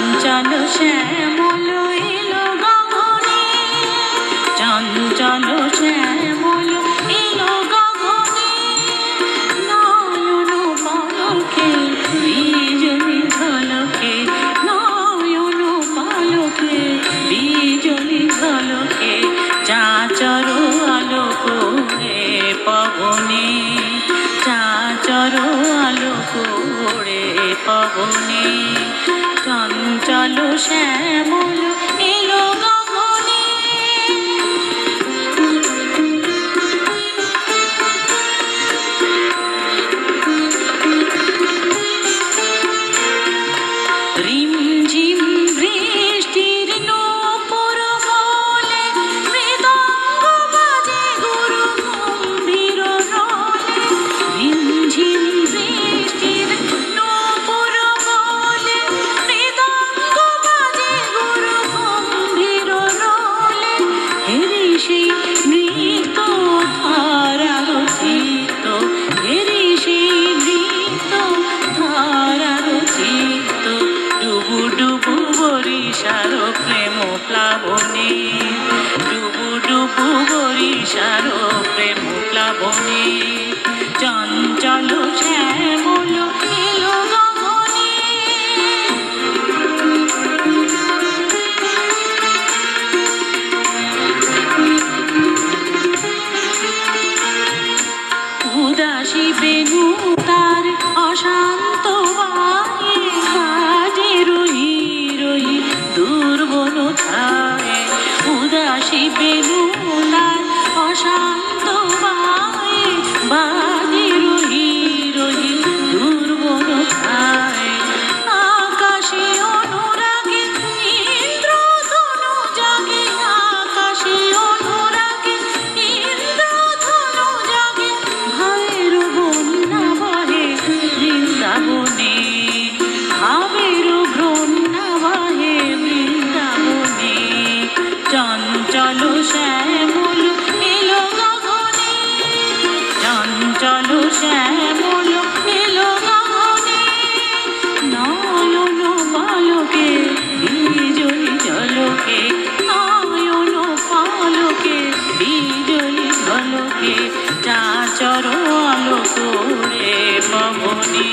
চঞ্চল শ্যামল এলো গগনে। চঞ্চল শ্যামল এলো গগনে। নয়ন পালকে বিজলি ঝলকে নয়ন পালকে বিজলি ঝলকে চাচর আলোক রে পবনে। চাচর আলোক রে পবনে। চলো শ্যামল শিবে তার অশান্ত বাণী ঘাটে রহি রহি দুর্বলতায় উদাসী বেনু রাখে চা চরণ করে পবনী।